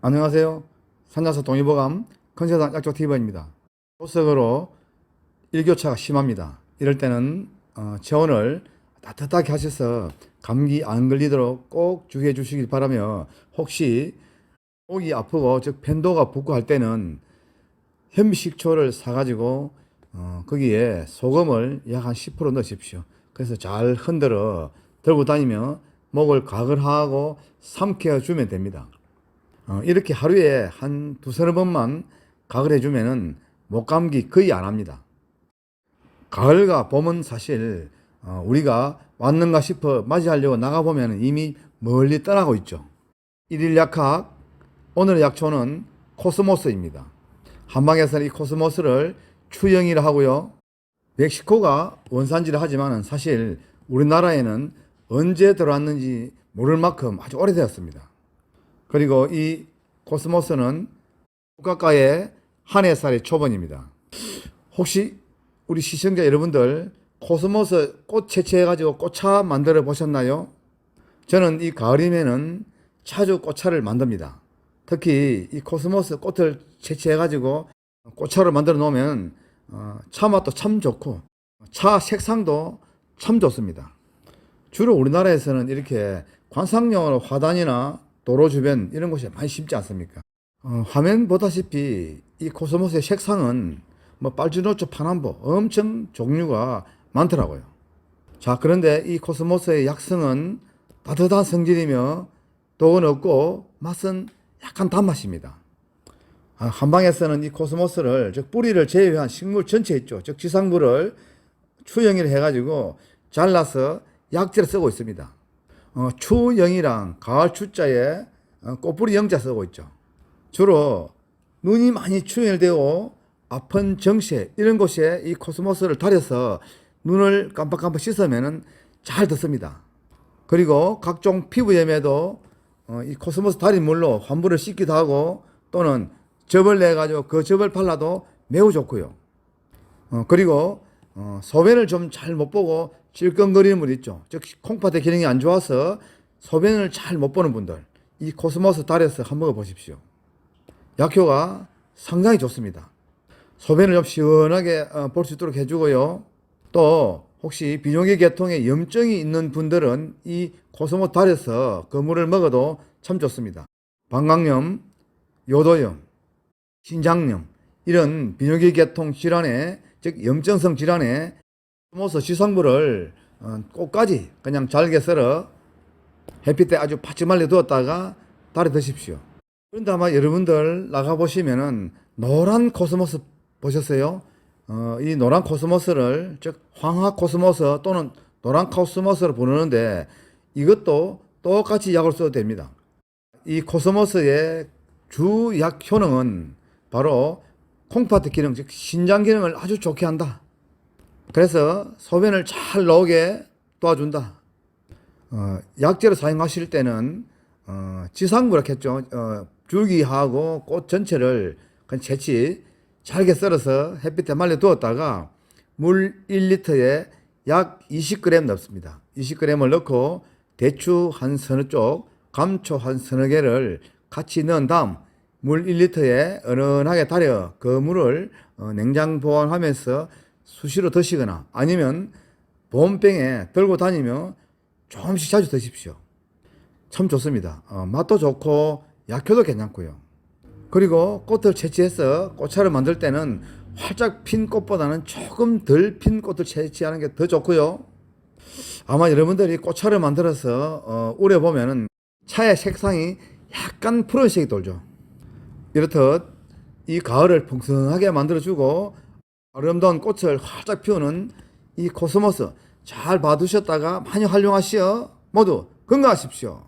안녕하세요. 산자서 동의보감 컨세상 약초 TV입니다. 토석으로 일교차가 심합니다. 이럴 때는 어, 체온을 따뜻하게 하셔서 감기 안 걸리도록 꼭 주의해 주시길 바라며 혹시 목이 아프고 즉 팬도가 붓고 할 때는 현미식초를 사가지고 어, 거기에 소금을 약 한 10% 넣으십시오. 그래서 잘 흔들어 들고 다니며 목을 가글하고 삼켜 주면 됩니다. 어, 이렇게 하루에 한 두서너 번만 가글 해주면은 목감기 거의 안 합니다. 가을과 봄은 사실 어, 우리가 왔는가 싶어 맞이하려고 나가보면 이미 멀리 떠나고 있죠. 일일 약학, 오늘의 약초는 코스모스입니다. 한방에서는 이 코스모스를 추영이라 하고요. 멕시코가 원산지라 하지만 사실 우리나라에는 언제 들어왔는지 모를 만큼 아주 오래되었습니다. 그리고 이 코스모스는 국가가의 한 해살의 초본입니다. 혹시 우리 시청자 여러분들 코스모스 꽃 채취해가지고 꽃차 만들어 보셨나요? 저는 이 가을이면은 자주 꽃차를 만듭니다. 특히 이 코스모스 꽃을 채취해가지고 꽃차를 만들어 놓으면 어, 차 맛도 참 좋고 차 색상도 참 좋습니다. 주로 우리나라에서는 이렇게 관상용으로 화단이나 도로 주변 이런 곳에 많이 심지 않습니까? 어, 화면 보다시피 이 코스모스의 색상은 뭐 빨주노초 파남보 엄청 종류가 많더라고요. 자, 그런데 이 코스모스의 약성은 따뜻한 성질이며 독은 없고 맛은 약간 단맛입니다. 아, 한방에서는 이 코스모스를 즉 뿌리를 제외한 식물 전체 있죠. 즉 지상부를 추영이를 해가지고 잘라서 약재를 쓰고 있습니다. 어, 추영이랑 가을 추자에 어, 꽃뿌리 영자 쓰고 있죠. 주로 눈이 많이 충혈되고 아픈 정세 이런 곳에 이 코스모스를 달여서 눈을 깜빡깜빡 씻으면은 잘 듣습니다. 그리고 각종 피부염에도 어, 이 코스모스 달인 물로 환부를 씻기도 하고 또는 접을 내 가지고 그 접을 발라도 매우 좋고요. 어, 그리고 어, 소변을 좀 잘 못 보고 찔끔거리는 분 있죠. 즉 콩팥의 기능이 안 좋아서 소변을 잘 못 보는 분들 이 코스모스 달에서 한번 보십시오. 약효가 상당히 좋습니다. 소변을 좀 시원하게 어, 볼수 있도록 해주고요. 또 혹시 비뇨기 계통에 염증이 있는 분들은 이 코스모 달에서 그 물을 먹어도 참 좋습니다. 방광염, 요도염, 신장염 이런 비뇨기 계통 질환에 즉 염증성 질환에 지상부를 어, 꽃까지 그냥 잘게 썰어 햇빛에 아주 바짝 말려 두었다가 달에 드십시오. 그런데 아마 여러분들 나가보시면은 노란 코스모스 보셨어요? 어, 이 노란 코스모스를 즉 황화 코스모스 또는 노란 코스모스를 부르는데 이것도 똑같이 약을 써도 됩니다. 이 코스모스의 주약 효능은 바로 콩팥의 기능, 즉 신장 기능을 아주 좋게 한다. 그래서 소변을 잘 나오게 도와준다. 어, 약재로 사용하실 때는 어, 지상부라 했죠. 어, 줄기하고 꽃 전체를 그냥 채치 잘게 썰어서 햇빛에 말려 두었다가 물 1리터에 약 20g 넣습니다. 20g을 넣고 대추 한 서너 쪽, 감초 한 서너 개를 같이 넣은 다음 물 1리터에 은은하게 달여 그 물을 어, 냉장 보관하면서 수시로 드시거나 아니면 보온병에 들고 다니며 조금씩 자주 드십시오. 참 좋습니다. 어, 맛도 좋고 약효도 괜찮고요. 그리고 꽃을 채취해서 꽃차를 만들 때는 활짝 핀 꽃보다는 조금 덜 핀 꽃을 채취하는 게 더 좋고요. 아마 여러분들이 꽃차를 만들어서 어, 우려 보면은 차의 색상이 약간 푸른색이 돌죠. 이렇듯 이 가을을 풍성하게 만들어주고 아름다운 꽃을 활짝 피우는 이 코스모스 잘 봐두셨다가 많이 활용하시어 모두 건강하십시오.